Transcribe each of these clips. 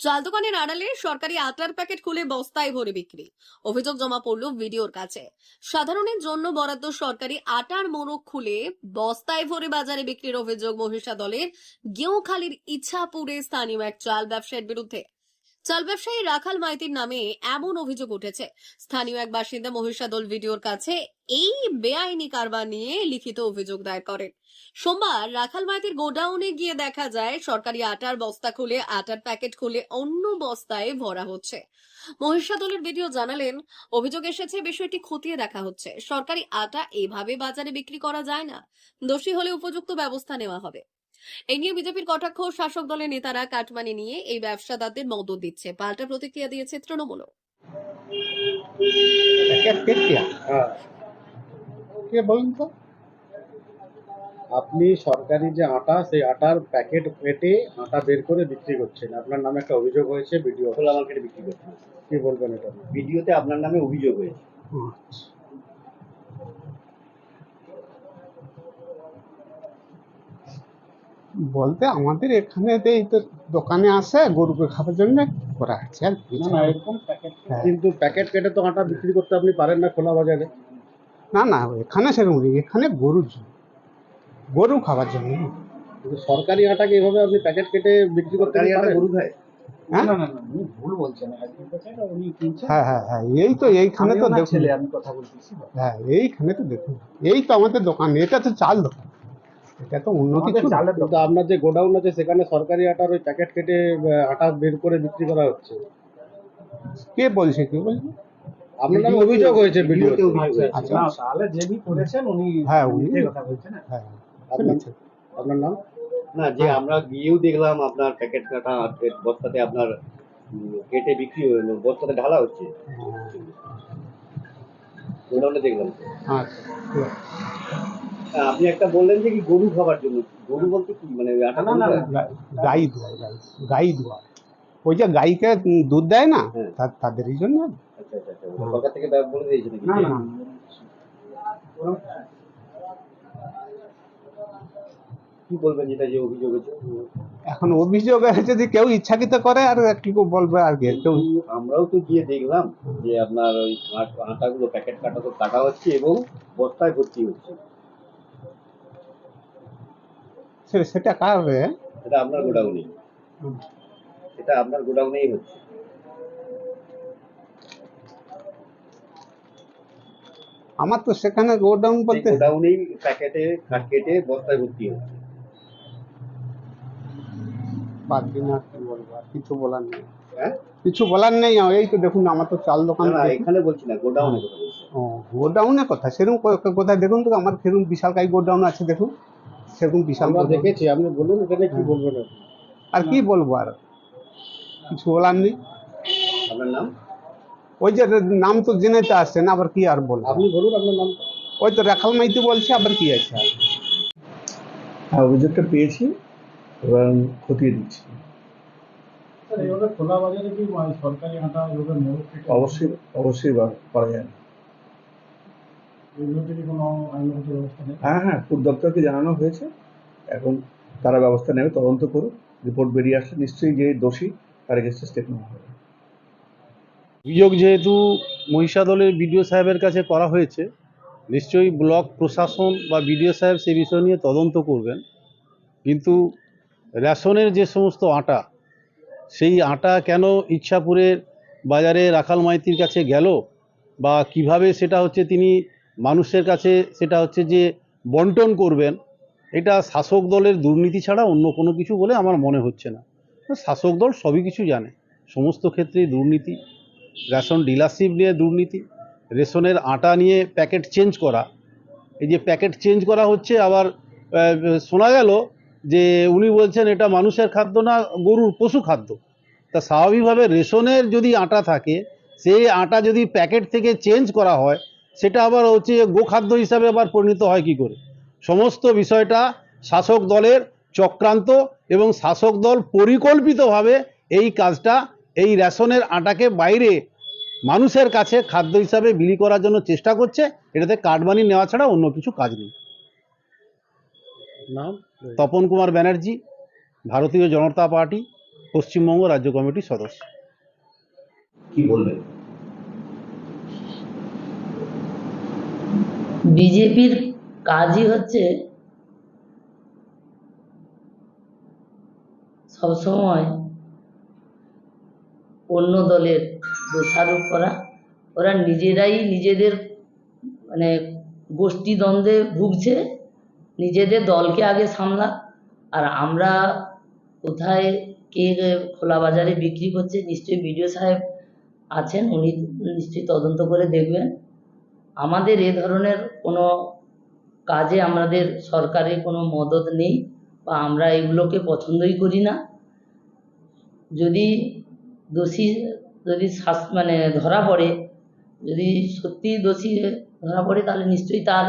চাল দোকানের আড়ালে সরকারি আটার প্যাকেট খুলে বস্তায় ভরে বিক্রি। অভিযোগ জমা পড়ল ভিডিওর কাছে। সাধারণের জন্য বরাদ্দ সরকারি আটার মোড়ক খুলে বস্তায় ভরে বাজারে বিক্রির অভিযোগ মহিষা দলের গেউখালীর ইচ্ছাপুরে স্থানীয় এক চাল ব্যবসায়ীর বিরুদ্ধে। চাল ব্যবসায়ী রাখাল মাইতির নামে এমন অভিযোগ উঠেছে। স্থানীয় এক বাসিন্দা মহিষা দল ভিডিওর কাছে এই বেআইনি কারবার নিয়ে লিখিত অভিযোগ দায়ের করেন। সোমবার রাখাল মাইতির গোডাউনে গিয়ে দেখা যায়, সরকারি আটার বস্তা খুলে, আটার প্যাকেট খুলে অন্য বস্তায় ভরা হচ্ছে। মহিষা দলের ভিডিও জানালেন, অভিযোগ এসেছে, বিষয়টি খতিয়ে দেখা হচ্ছে। সরকারি আটা এভাবে বাজারে বিক্রি করা যায় না। দোষী হলে উপযুক্ত ব্যবস্থা নেওয়া হবে। এই নিয়ে বিজেপির কটাক্ষ শাসক দলের নেতারা কাটমানি নিয়ে এই ব্যবসাদারদের মদত দিচ্ছে। পাল্টা প্রতিক্রিয়া দিয়েছে তৃণমূলও। কেটে হ্যাঁ। কে বলুন তো? আপনি সরকারি যে আটা সেই আটার প্যাকেট কেটে আটা বের করে বিক্রি করছেন। আপনার নামে একটা অভিযোগ হয়েছে ভিডিও খোলা মার্কেটে বিক্রি করছেন। কি বলবেন এটা? ভিডিওতে আপনার নামে অভিযোগ হয়েছে। বলতে আমাদের এখানে তো এই তো দোকানে আসে গরুকে খাবার জন্য করা হচ্ছে আর কি। না না এরকম প্যাকেট হ্যাঁ। কিন্তু প্যাকেট কেটে তো আটা বিক্রি করতে আপনি পারেন না খোলা বাজারে। না না এখানে সেরকম নেই, এখানে গরুর জন্য। গরু খাবার জন্য। সরকারি আটাকে এভাবে আপনি প্যাকেট কেটে বিক্রি করতে পারেন? গরু খায় হ্যাঁ। না না না উনি ভুল বলছেন। একজন বলছেন আর উনি কিনছেন। হ্যাঁ হ্যাঁ হ্যাঁ এই তো এইখানে তো দেখুন। আমি কথা বলতেছি। হ্যাঁ এইখানে তো দেখুন এই তো আমাদের দোকান এটা তো চাল দোকান। এটা তো অন্য কিছু কিন্তু আপনার যে গোডাউন আছে সেখানে সরকারি আটার ওই প্যাকেট কেটে আটা বের করে বিক্রি করা হচ্ছে। কে বলছে কে বলছে? আপনার নামে অভিযোগ হয়েছে ভিডিও আচ্ছা। না তাহলে যিনি করেছেন উনি হ্যাঁ, উনি- কথা বলছেন হ্যাঁ। আপনার নাম? না যে আমরা গিয়েও দেখলাম আপনার প্যাকেট কাটা বস্তাতে আপনার কেটে বিক্রি হলো বস্তাতে ঢালা হচ্ছে। গোডাউনে দেখলাম। হ্যাঁ, আপনি একটা বললেন যে কি গরু খাবার জন্য। গরু বলতে কি? মানে না, না, গাই দোয়া গাই গাই দোয়া। ওই যে গাইকে দুধ দেয় না হ্যাঁ। তাদেরই জন্য। আচ্ছা আচ্ছা আচ্ছা সরকার থেকে বলে দিয়েছে নাকি? না না না। কি বলবেন যেটা যে অভিযোগ হয়েছে এখন অভিযোগ আছে যদি কেউ ইচ্ছাকৃত করে আর কি বলবে আর কি কেউ আমরাও তো গিয়ে দেখলাম যে আপনার ওই আট- আটাগুলো প্যাকেট কাটা তো কাটা হচ্ছে এবং বস্তায় ভর্তি হচ্ছে। সেটা কার রে? এটা আপনার গোডাউনে এটা আপনার গোডাউনেই হচ্ছে। আমার তো সেখানে গোডাউন বলতে গোডাউনেই প্যাকেটে কাট কেটে বস্তায় ভর্তি হচ্ছে কি বলব কিছু বলার নেই। হ্যাঁ? কিছু বলার নেই এই তো দেখুন আমার তো চাল দোকান। এখানে বলছি না গোডাউনে ও কথা সেরকম কোথায় দেখুন তো আমার সেরকম বিশাল কাই গোডাউন আছে দেখুন। সেরকম বিশাল আমরা দেখেছি আপনি বলুন এখানে কি বলবেন আর কি বলব আর? কিছু বলার নেই। আপনার নাম? ওই যে নাম তো জেনেতে আসছেন আবার কি আর বলব? আপনি বলুন আপনার নাম। ওই তো রাখাল মাইতি বলছে আবার কি আছে? আর? হ্যাঁ অভিযোগটা পেয়েছি এবং খতিয়ে দিচ্ছি মানে অবশ্যই অবশ্যই করা যায় না এগুলোতে কি কোনো আইনগত ব্যবস্থা নেই হ্যাঁ হ্যাঁ ফুড দপ্তরকে জানানো হয়েছে। এখন তারা ব্যবস্থা নেবে তদন্ত করুক রিপোর্ট বেরিয়ে আসলে নিশ্চয়ই যে দোষী তার এগেস্টে স্টেপ নেওয়া হবে। অভিযোগ যেহেতু মহিষা দলের বিডিও সাহেবের কাছে করা হয়েছে নিশ্চয়ই ব্লক প্রশাসন বা বিডিও সাহেব সে বিষয় নিয়ে তদন্ত করবেন। কিন্তু রেশনের যে সমস্ত আটা সেই আটা কেন ইচ্ছাপুরের বাজারে রাখাল মাইতির কাছে গেল বা কীভাবে সেটা হচ্ছে তিনি মানুষের কাছে সেটা হচ্ছে যে বন্টন করবেন, এটা শাসক দলের দুর্নীতি ছাড়া অন্য কোনো কিছু বলে আমার মনে হচ্ছে না। শাসক দল সবই কিছু জানে। সমস্ত ক্ষেত্রেই দুর্নীতি, রেশন ডিলারশিপ নিয়ে দুর্নীতি, রেশনের আটা নিয়ে প্যাকেট চেঞ্জ করা। এই যে প্যাকেট চেঞ্জ করা হচ্ছে, আবার শোনা গেল যে উনি বলছেন এটা মানুষের খাদ্য না গরুর পশু খাদ্য। তা স্বাভাবিকভাবে রেশনের যদি আটা থাকে, সেই আটা যদি প্যাকেট থেকে চেঞ্জ করা হয় সেটা আবার হচ্ছে গোখাদ্য হিসাবে আবার পরিণত হয় কি করে? সমস্ত বিষয়টা শাসক দলের চক্রান্ত এবং শাসক দল পরিকল্পিতভাবে এই কাজটা এই রেশনের আটাকে বাইরে মানুষের কাছে খাদ্য হিসাবে বিলি করার জন্য চেষ্টা করছে এটাতে কাটমানি নেওয়া ছাড়া অন্য কিছু কাজ নেই। নাম? তপন কুমার ব্যানার্জি ভারতীয় জনতা পার্টি পশ্চিমবঙ্গ রাজ্য কমিটির সদস্য। কি বলবেন বিজেপির কাজই হচ্ছে সবসময় অন্য দলের দোষারোপ করা। ওরা নিজেরাই নিজেদের মানে গোষ্ঠী দ্বন্দ্বে ভুগছে, নিজেদের দলকে আগে সামলা। আর আমরা কোথায় কে খোলা বাজারে বিক্রি করছে, নিশ্চয়ই বিডিও সাহেব আছেন, উনি নিশ্চয়ই তদন্ত করে দেখবেন। আমাদের এ ধরনের কোনো কাজে আমাদের সরকারের কোনো মদত নেই বা আমরা এগুলোকে পছন্দই করি না। যদি দোষী, যদি শাস মানে ধরা পড়ে, যদি সত্যি দোষী ধরা পড়ে তাহলে নিশ্চয়ই তার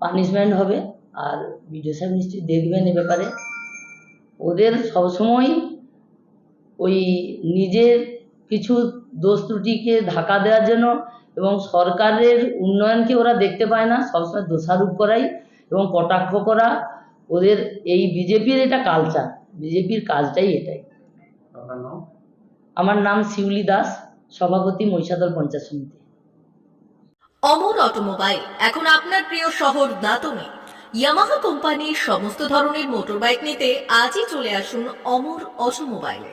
পানিশমেন্ট হবে। আর বিডিও সাহেব নিশ্চয়ই দেখবেন এ ব্যাপারে। ওদের সবসময় ওই নিজের কিছু দোষ ত্রুটিকে ঢাকা দেওয়ার জন্য এবং সরকারের উন্নয়নকে ওরা দেখতে পায় না সবসময় দোষারোপ করাই এবং কটাক্ষ করা ওদের এই বিজেপির এটা কালচার বিজেপির কাজটাই এটাই। আপনার নাম? আমার নাম শিউলি দাস সভাপতি মহিষাদল পঞ্চায়েত সমিতি। অমর অটোমোবাইল এখন আপনার প্রিয় শহর দাতনে। ইয়ামাহা কোম্পানির সমস্ত ধরনের মোটরবাইক নিতে আজই চলে আসুন অমর অটোমোবাইলে।